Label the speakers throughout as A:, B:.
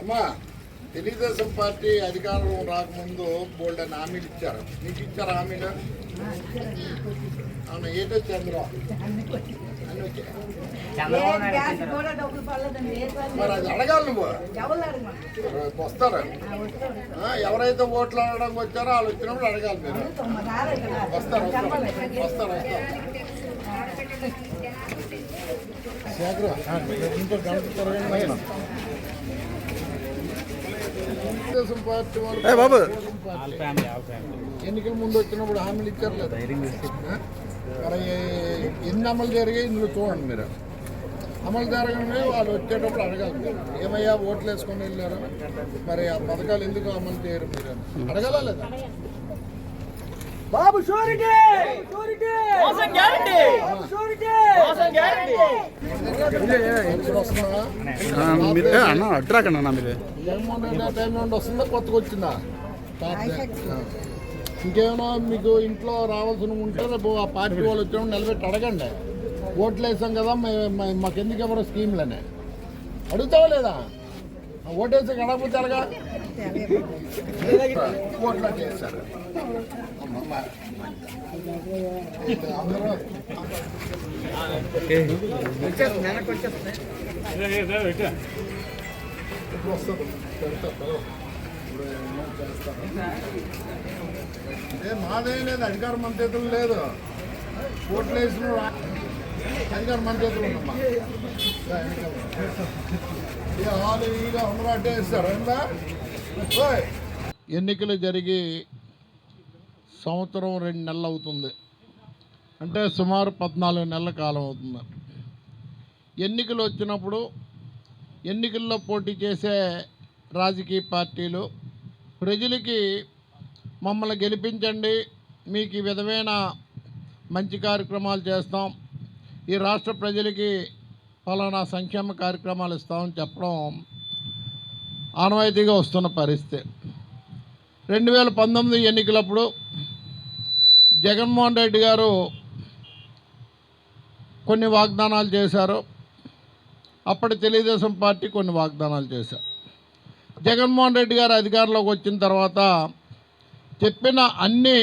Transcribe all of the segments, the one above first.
A: అమ్మా తెలుగుదేశం పార్టీ అధికారం రాకముందు బోల్డ్ అని హామీలు ఇచ్చారు. నీకు ఇచ్చారు హామీలు? అవును ఏంటో చంద్రబాబు అన్ని వచ్చాయి. మరి అది అడగాలి నువ్వు. రేపు వస్తారు? ఆ, ఎవరైతే ఓట్లు అడగడానికి వచ్చారో వాళ్ళు వచ్చినప్పుడు అడగాలి మీరు. వస్తారు వస్తారు వస్తారు వస్తారు ఇంకో గంట త్వరగా తెలుగుదేశం పార్టీ వాళ్ళు
B: బాబు.
A: ఎన్నికల ముందు వచ్చినప్పుడు హామీలు ఇచ్చారు మరి ఎన్ని అమలు జరిగాయి ఇందులో చూడండి మీరు. అమలు జరగడమే వాళ్ళు వచ్చేటప్పుడు అడగాలి మీరు. ఏమయ్యా ఓట్లు వేసుకొని వెళ్ళారు మరి ఆ పథకాలు ఎందుకు అమలు చేయరు మీరు అడగాల లేదా?
C: బాబు షూరిటీ! షూరిటీ! మోసం గ్యారంటీ! షూరిటీ! మోసం గ్యారంటీ!
A: ఎప్పుడు వస్తుందా
B: మీరు అన్న అడ్రాకండి అన్న మీరు
A: టైం నుండి వస్తుందా కొత్తగా వచ్చిందా. ఇంకేమైనా మీకు ఇంట్లో రావాల్సిన ఉంటే రేపు ఆ పార్టీ వాళ్ళు వచ్చినప్పుడు నిలబెట్టి అడగండి. ఓట్లు వేసాం కదా మే- మే- మాకు ఎందుకు ఎవరో స్కీమ్లనే? అడుగుతావా లేదా? ఆ ఓటేసి అడగకపోతే ఎలాగా ఓట్లు అంటే మాదేం లేదు అధికార మన చేతులు లేదు కోట్లు వేసిన వా- అధికార మన చేతులు ఉందమ్మా వాళ్ళు ఇక అందరూ ఏందా? ఎన్నికలు జరిగి సంవత్సరం రెండు నెలలు అవుతుంది. అంటే సుమారు పద్నాలుగు నెలల కాలం అవుతుంది. ఎన్నికలు వచ్చినప్పుడు ఎన్నికల్లో పోటీ చేసే రాజకీయ పార్టీలు ప్రజలకి మమ్మల్ని గెలిపించండి మీకు ఈ విధమైన మంచి కార్యక్రమాలు చేస్తాం ఈ రాష్ట్ర ప్రజలకి ఫలానా సంక్షేమ కార్యక్రమాలు ఇస్తామని చెప్పడం ఆనవాయితీగా వస్తున్న పరిస్థితి. రెండు వేల పంతొమ్మిది ఎన్నికలప్పుడు జగన్మోహన్ రెడ్డి గారు కొన్ని వాగ్దానాలు చేశారు. అప్పటి తెలుగుదేశం పార్టీ కొన్ని వాగ్దానాలు చేశారు. జగన్మోహన్ రెడ్డి గారు అధికారంలోకి వచ్చిన తర్వాత చెప్పిన అన్ని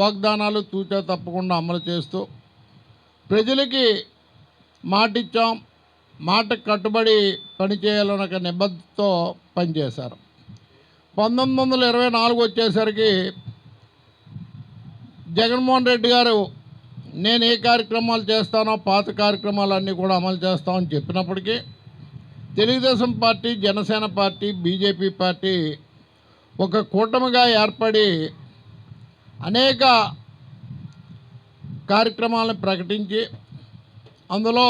A: వాగ్దానాలు తూచా తప్పకుండా అమలు చేస్తూ ప్రజలకి మాటిచ్చాం. మాటకు కట్టుబడి పనిచేయాలన్న ఒక నిబద్ధతతో పనిచేశారు. పంతొమ్మిది వందల ఇరవై నాలుగు వచ్చేసరికి జగన్మోహన్ రెడ్డి గారు నేను ఏ కార్యక్రమాలు చేస్తానో పాత కార్యక్రమాలన్నీ కూడా అమలు చేస్తామని చెప్పినప్పటికీ Telugudesam party Janasena party BJP party ఒక కూటమిగా ఏర్పడి అనేక కార్యక్రమాలను ప్రకటించి అందులో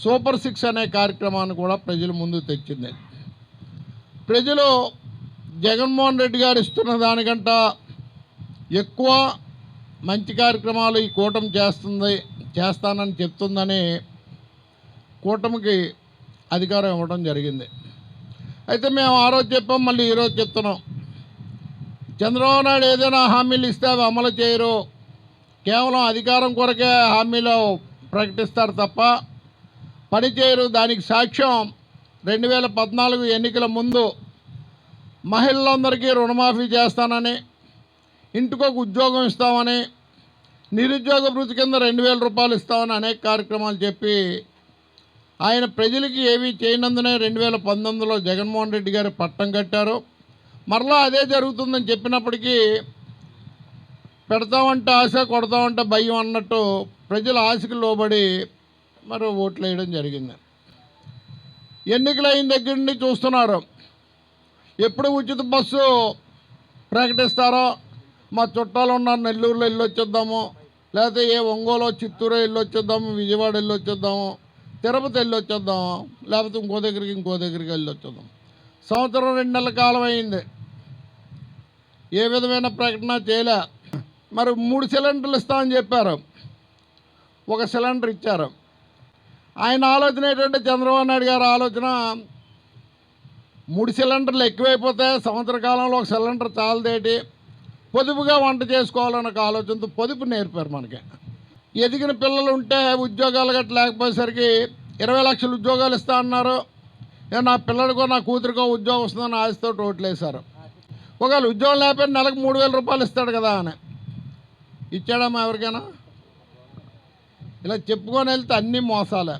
A: సూపర్ సిక్స్ అనే కార్యక్రమాన్ని కూడా ప్రజల ముందు తెచ్చింది. ప్రజలు జగన్మోహన్ రెడ్డి గారు ఇస్తున్న దానికంట ఎక్కువ మంచి కార్యక్రమాలు ఈ కూటమి చేస్తుంది చేస్తానని చెప్తుందని కూటమికి అధికారం ఇవ్వడం జరిగింది. అయితే మేము ఆ రోజు చెప్పాం మళ్ళీ ఈరోజు చెప్తున్నాం. చంద్రబాబు నాయుడు ఏదైనా హామీలు ఇస్తే అవి అమలు చేయరు. కేవలం అధికారం కొరకే హామీలు ప్రకటిస్తారు తప్ప పని చేయరు దానికి సాక్ష్యం రెండు వేల పద్నాలుగు ఎన్నికల ముందు మహిళలందరికీ రుణమాఫీ చేస్తానని ఇంటికొక ఉద్యోగం ఇస్తామని నిరుద్యోగ భృతి కింద రెండు వేల రూపాయలు ఇస్తామని అనేక కార్యక్రమాలు చెప్పి ఆయన ప్రజలకి ఏమీ చేయనందునే రెండు వేల పంతొమ్మిదిలో జగన్మోహన్ రెడ్డి గారు పట్టం కట్టారు. మరలా అదే జరుగుతుందని చెప్పినప్పటికీ పెడతామంటే ఆశ కొడతామంటే భయం అన్నట్టు ప్రజల ఆశకు లోబడి మరి ఓట్లు వేయడం జరిగింది. ఎన్నికలు అయిన దగ్గర నుండి చూస్తున్నారు. ఎప్పుడు ఉచిత బస్సు ప్రకటిస్తారో మా చుట్టాలు ఉన్నారు నెల్లూరులో వెళ్ళి వచ్చేద్దాము లేకపోతే ఏ ఒంగోలో చిత్తూరు వెళ్ళి వచ్చేద్దాము విజయవాడ వెళ్ళి వచ్చేద్దాము తిరుపతి వెళ్ళి వచ్చేద్దాము లేకపోతే ఇంకో దగ్గరికి ఇంకో దగ్గరికి వెళ్ళి వచ్చేద్దాం. సంవత్సరం రెండు నెలల కాలం అయింది. ఏ విధమైన ప్రకటన చేయలే. మరి మూడు సిలిండర్లు ఇస్తామని చెప్పారు. ఒక సిలిండర్ ఇచ్చారు. ఆయన ఆలోచన ఏంటంటే చంద్రబాబు నాయుడు గారి ఆలోచన మూడు సిలిండర్లు ఎక్కువైపోతే సంవత్సర కాలంలో ఒక సిలిండర్ చాలదేటి? పొదుపుగా వంట చేసుకోవాలన్న ఒక ఆలోచనతో పొదుపు నేర్పారు మనకి. ఎదిగిన పిల్లలు ఉంటే ఉద్యోగాలు గట్ట లేకపోయేసరికి ఇరవై లక్షలు ఉద్యోగాలు ఇస్తా అన్నారు. నా పిల్లడికో నా కూతురికో ఉద్యోగం వస్తుందని ఆశతో ఓట్లేశారు ఒకవేళ ఉద్యోగం లేకపోతే నెలకు మూడు వేల రూపాయలు ఇస్తాడు కదా అని. ఇచ్చాడమ్మా ఎవరికైనా? ఇలా చెప్పుకొని వెళ్తే అన్నీ మోసాలే.